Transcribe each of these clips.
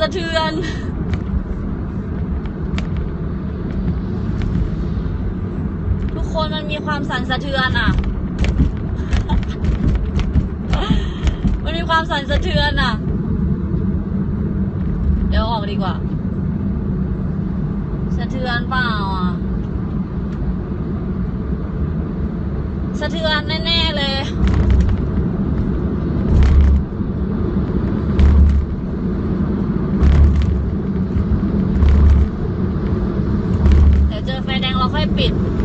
สะเทือนทุกคนมันมีความสั่นสะเทือนอะ มันมีความสั่นสะเทือนอะ เดี๋ยวออกดีกว่า สะเทือนเปล่าอะ สะเทือนแน่ ๆ เลย 别。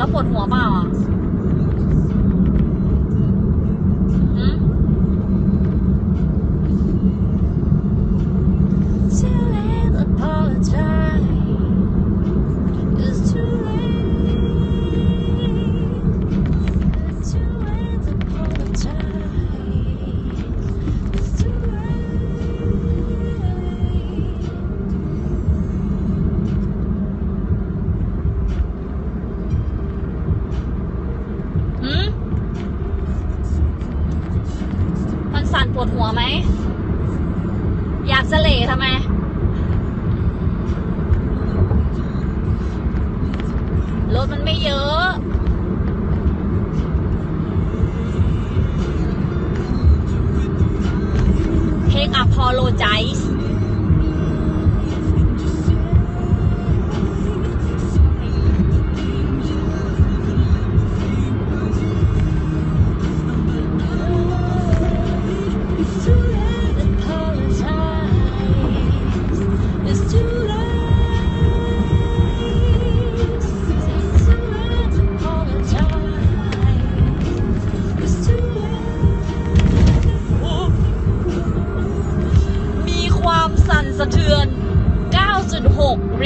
แล้วปวดหัวเปล่าอะ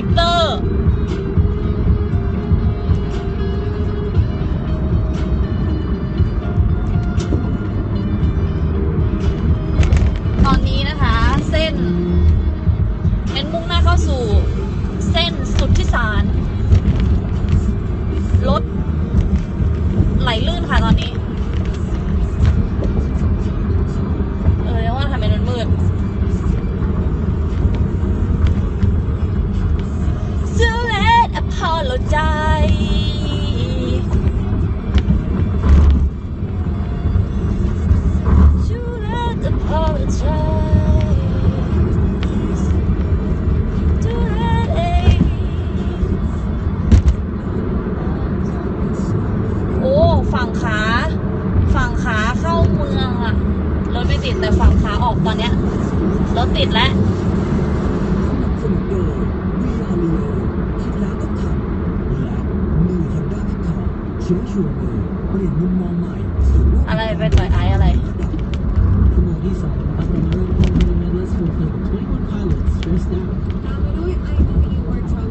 你的。 ชิวชูมือเปลี่ยนมุมมองใหม่อะไรไปต่อยไอซ์อะไร ชั่โมที่สองครับเมเริ่มต้นดแรกของ Cleveland Pilots first down Um, I know I know r 2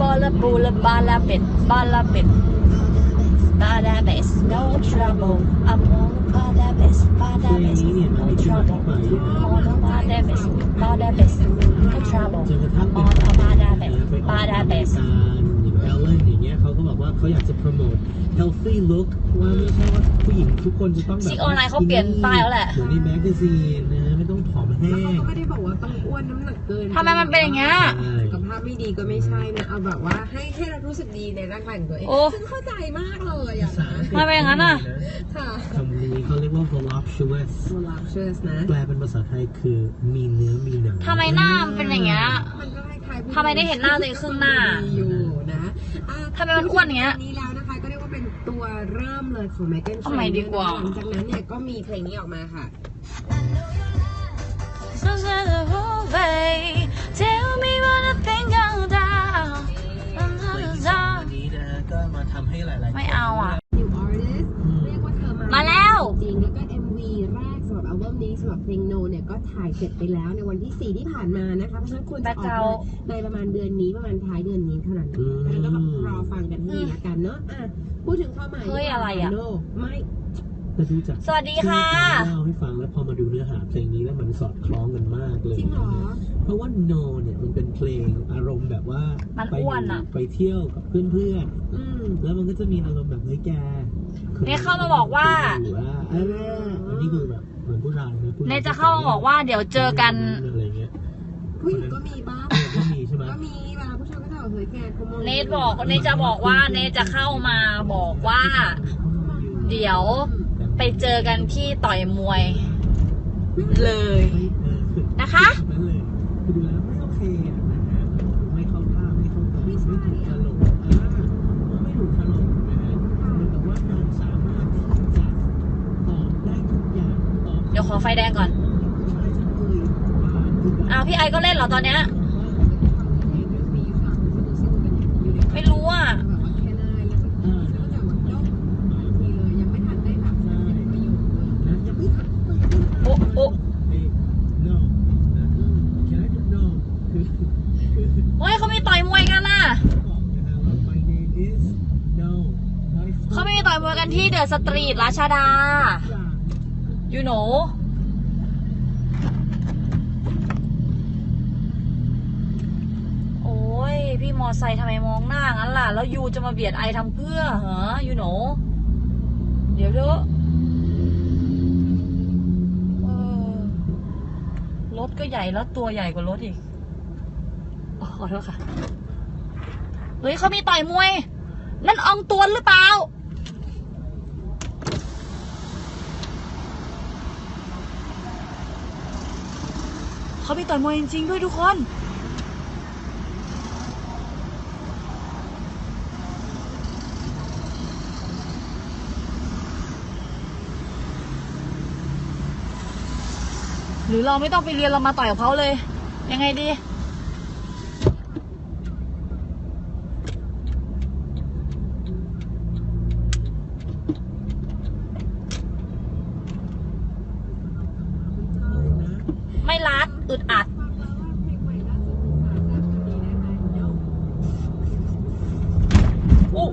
Bala Bula Bala Bit Bala Bit Bada Best No Trouble I'm on Bada Best Bada Best No Trouble On Bada Best Bada Best No Trouble On Bada Best Bada Best เขาอยากจะโปรโมท healthy look ว่าไม่ใช่ว่าผู้หญิงทุกคนจะต้องแบบ ซิกออนไลน์เขาเปลี่ยนป้ายแล้วแหละ เหมือนในแมกกาซีนนะ แห้แล้วเขางก็ไม่ได้บอกว่าต้องอ้วนน้ำหนักเกินทำไมมันเป็นอย่างเงี้ยใช่สุขภาพไม่ดีก็ไม่ใช่นะเอาแบบว่าให้ให้เรารู้สึกดีในร่างกายของตัวเองโอ้ ซึ่งเข้าใจมากเลยอะภาษาอังกฤษทำไมอย่างนั้นอะค่ะคำนี้เขาเรียกว่า voluptuous voluptuous นะแปลเป็นภาษาไทยคือมีเนื้อมีหนังทำไมหน้ามันเป็นอย่างเงี้ย มันก็คล้ายๆผู้ทำไมได้เห็นหน้าตัวเองครึ่งหน้าอยู่นะอะทำไมมันอ้วนอย่างเงี้ยนี้แล้วนะคะก็เรียกว่าเป็นตัวเริ่มเลยของ Megan เอาใหม่ดีกว่า หลังจากนั้นเนี่ยก็มีเพลงนี้ออกมาค่ะ So say the whole way Tell me what I think I'll die อันนี้นะก็มาทำให้หลายๆไม่เอาอะ New Artist เรียกว่าเธอมามาแล้ว จริงแล้วก็ MV แรกสำหรับอัลบั้มนี้สำหรับเพลง No เนี่ยก็ถ่ายเสร็จไปแล้วในวันที่ 4 ที่ผ่านมานะคะเพราะฉะนั้นควรจะออกมาในประมาณเดือนนี้ประมาณท้ายเดือนนี้เท่านั้นอืมเพราะฉะนั้นก็ต้องรอฟังกันให้ดีละกันเนาะอะพูดถึงความหมายเฮ้ยอะไรอะโนไม่ ก็ดูจากสวัสดีค่ะ ที่เขาเล่าให้ฟังแล้วพอมาดูเนื้อหาเพลงนี้แล้วมันสอดคล้องกันมากเลยจริงเหรอ เพราะว่า No เนี่ยมันเป็นเพลงอารมณ์แบบว่ามันไปอ้วนอะ ไปเที่ยวกับเพื่อนอืมๆแล้วมันก็จะมีอารมณ์แบบเฮ้ยแกเนี่ยเข้ามาบอกว่า หรือว่าเอออันนี้คือแบบเหมือนผู้ชายนะผู้ชยเนยจะเข้ามาบอกว่าเดี๋ยวเจอกัน อะไรเงี้ยผู้หญิงก็มีบ้างเออก็มีใช่ไหมก็มีเวลาผู้ชายก็จะบอกเฮ้ยแกเขามองเนทบอกเนทจะบอกว่าเนทจะเข้ามาบอกว่า เดี๋ยว ไปเจอกันที่ต่อยมวยเลยเออคือนะคะนั่นเลยคือดูแล้วไม่โอเคอะนะฮะไม่เข้าท่าไม่เข้าตาไม่ถูกตลกอ่าไม่ถูกตลกนะฮะแต่ว่านางสามารถที่จะตอบได้ทุกอย่างตอบเดี๋ยวขอไฟแดงก่อน ใช่ฉันเอ่ยว่าคือแบบอ้าวพี่ไอก็เล่นเหรอตอนเนี้ย ไม่รู้อะ แบบว่าแค่หน้าแล้วก็ อ่า ก็จะแบบยกทีเลยยังไม่ทันได้แบบประโยคเลย นะยังไม่ทัน โอ้โอ้ เอ้ย no นะ can I just no คือคือ เฮ้ยเขา มีต่อยมวยกันน่ะบอกนะฮะว่า my name is no เขาไม่มีต่อยมวยกันที่เดอะสตรีทราชดาอย่าง you know โอ้ย พี่มอไซค์ทำไมมองหน้างั้นล่ะ แล้วยูจะมาเบียดไอทำเพื่อเหรอ you know เดี๋ยวเด้อเออรถก็ใหญ่แล้วตัวใหญ่กว่ารถอีกอ๋อ ขอโทษค่ะ เฮ้ยเขามีต่อยมวย นั่นอองตวนหรือเปล่า เขามีต่อยมวยจริงๆด้วยทุกคนหรือเราไม่ต้องไปเรียนเรามาต่อยกับเขาเลย ยังไงดี ไม่รัดอึดอัด ฟังแล้วว่าเพลงใหม่ล่าสุดของสาวแซ่บคนนี้นะคะ No อู้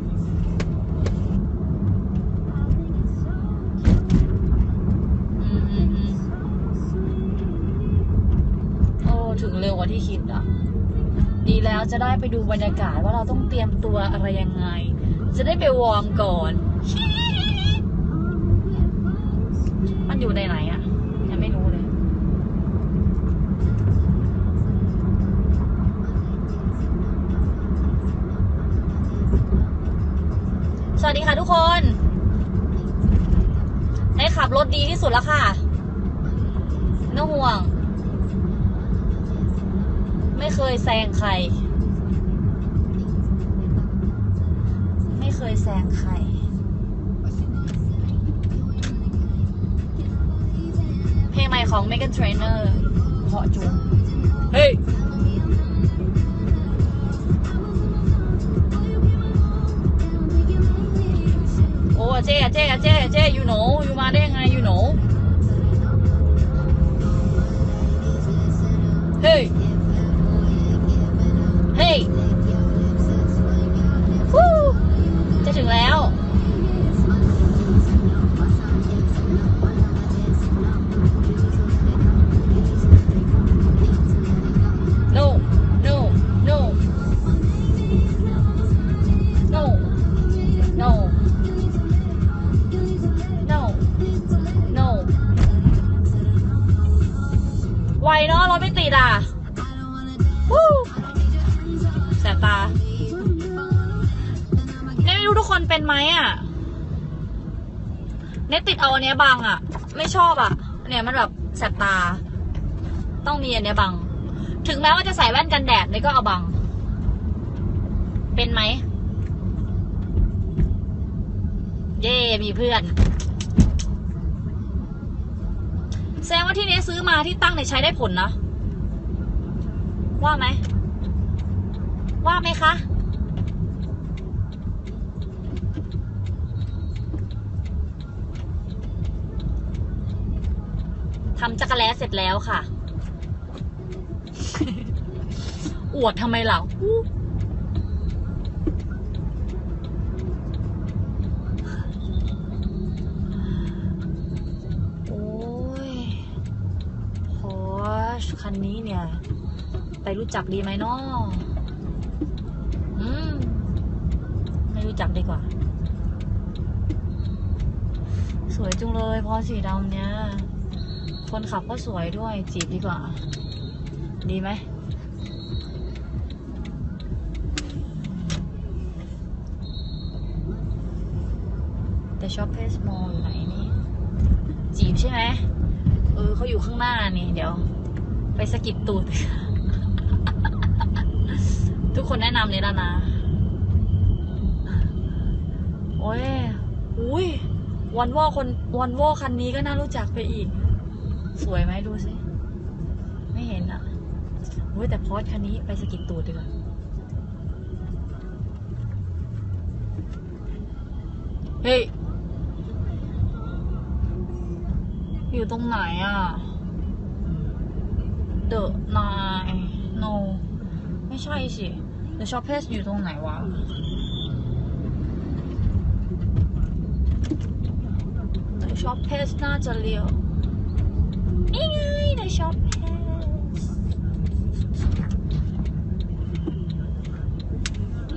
อืมอืมอืมโอ้ ถึงเร็วกว่าที่คิดอะ ดีแล้วจะได้ไปดูบรรยากาศว่าเราต้องเตรียมตัวอะไรยังไง จะได้ไปวอร์มก่อน มันอยู่ในไหนอะยังไม่รู้เลย สวัสดีค่ะทุกคนได้ขับรถดีที่สุดแล้วค่ะ ไม่ต้องห่วง ไม่เคยแซงใคร ไม่เคยแซงใคร เพลงใหม่ของ Megan Trainor เพราะจุงเฮ้ยโอ้เจ๊อะเจ๊อะเจ๊อะเจ๊ยูโนยูมาได้ยังไงยูโนเคนเป็นไหมอะเนี่ยติดเอาอันเนี้ยบังอะ ไม่ชอบอะ เนี่ยมันแบบแสบตา ต้องมีอันเนี้ยบัง ถึงแม้ว่าจะใส่แว่นกันแดดเนี่ยก็เอาบัง เป็นไหม เย่มีเพื่อนแสดงว่าที่เนี้ซื้อมาที่ตั้งเนี่ยใช้ได้ผลนะ ว่าไหม ว่าไหมคะำจักรแล้เสร็จแล้วค่ะ อวดทำไมเหล่าโอ้ยพอชคันนี้เนี่ย ไปรู้จักดีไหมเนาะอืม ไม่รู้จักดีกว่า สวยจุงเลยพอสีดำเนี่ย คนขับก็สวยด้วย จีบดีกว่า ดีไหม แต่ชอบเพสมอลอยู่ไหนนี่ จีบใช่ไหม เออเขาอยู่ข้างหน้านี่เดี๋ยว ไปสกิดตูด ทุกคนแนะนำเลยแล้วนะ โอ้ย อุ้ยวันวอคนวันวอคันนี้ก็น่ารู้จักไปอีก สวยไหมดูสิ ไม่เห็นอะอุ้ยแต่พอสคันนี้ไปสกิดตูดดีกว่าเฮ้ย อยู่ตรงไหนอะ เดอะนาย no ไม่ใช่สิ The Shoppers อยู่ตรงไหนวะ The Shoppers น่าจะเลี้ยว นี่ไง The Shoppers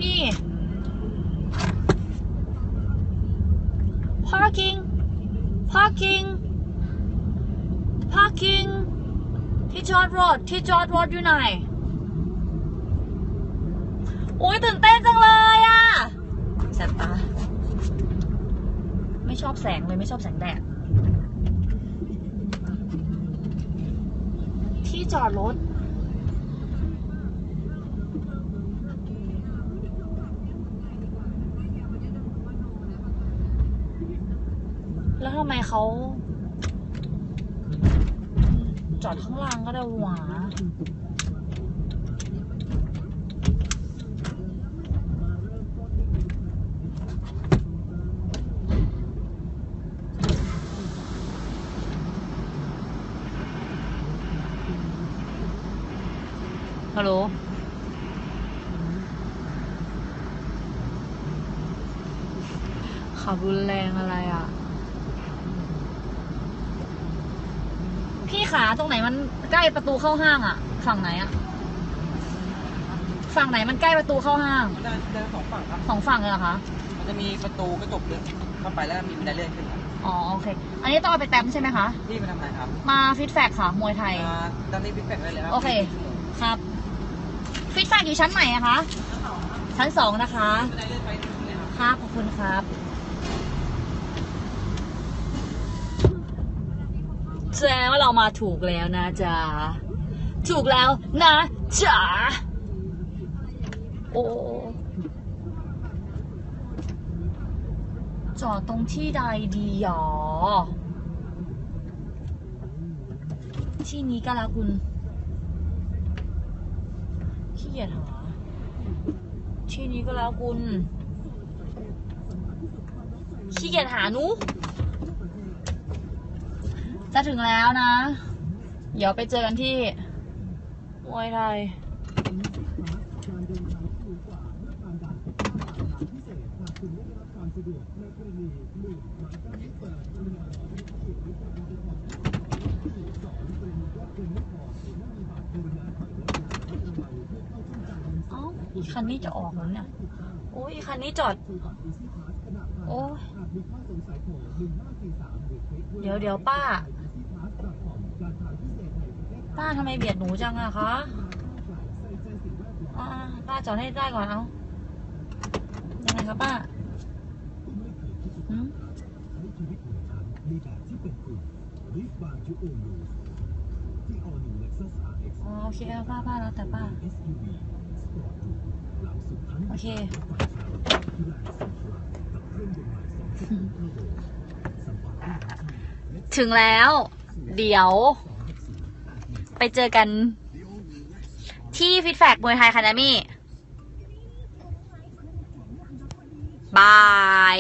นี่ parking parking parking ที่จอดรถที่จอดรถอยู่ไหนโอ้ยตื่นเต้นจังเลยอะแสบตา ไม่ชอบแสงเลย ไม่ชอบแสงแดด ที่ จอดรถ แล้วทำไมเขาจอดข้างล่างก็ได้หวา ฮัลโหลขับรุนแรงอะไรอะ พี่ขาตรงไหนมันใกล้ประตูเข้าห้างอะ ฝั่งไหนอะ ฝั่งไหนมันใกล้ประตูเข้าห้างเดินเดินสองฝั่งครับ สองฝั่งเลยเหรอคะ มันจะมีประตูกระจกเดินเข้าไปแล้วมีบันไดเลื่อนขึ้นครับอ๋อโอเค อันนี้ต้องเอาไปแต้มใช่ไหมคะ พี่มาทำอะไรครับ มาฟิตแฟกค่ะ มวยไทย อ่าตอนนี้พี่แปกได้เลยครัโอเค ครับ ฟิตแฟกอยู่ชั้นไหนอะคะ ชั้นสองนะคะบันไดเลื่อนไปตรงนี้ครับครับขอบคุณครับ แสดงว่าเรามาถูกแล้วนะจ๊ะ ถูกแล้วนะจ๊ะ โอ้จอดตรงที่ใดดีหรอ ที่นี้ก็แล้วคุณ ขี้เกียจหาที่นี้ก็แล้วคุณขี้เกียจหานูจะถึงแล้วนะ เดี๋ยวไปเจอกันที่มวยไทย เอ้าอีก คันนี้จะออกแล้วเนี่ย โอ้ยคันนี้จอด โอ้เดี๋ยวเดี๋ยวป้า ป้าทำไมเบียดหนูจังอะคะป้าจอดให้ได้ก่อนเอายังไงคะป้าอ๋อโอเคป้าป้าแล้วแต่ป้า โอเค ถึงแล้ว เดี๋ยว ไปเจอกัน ที่ฟิตแฟกมวยไทยคานามี่บาย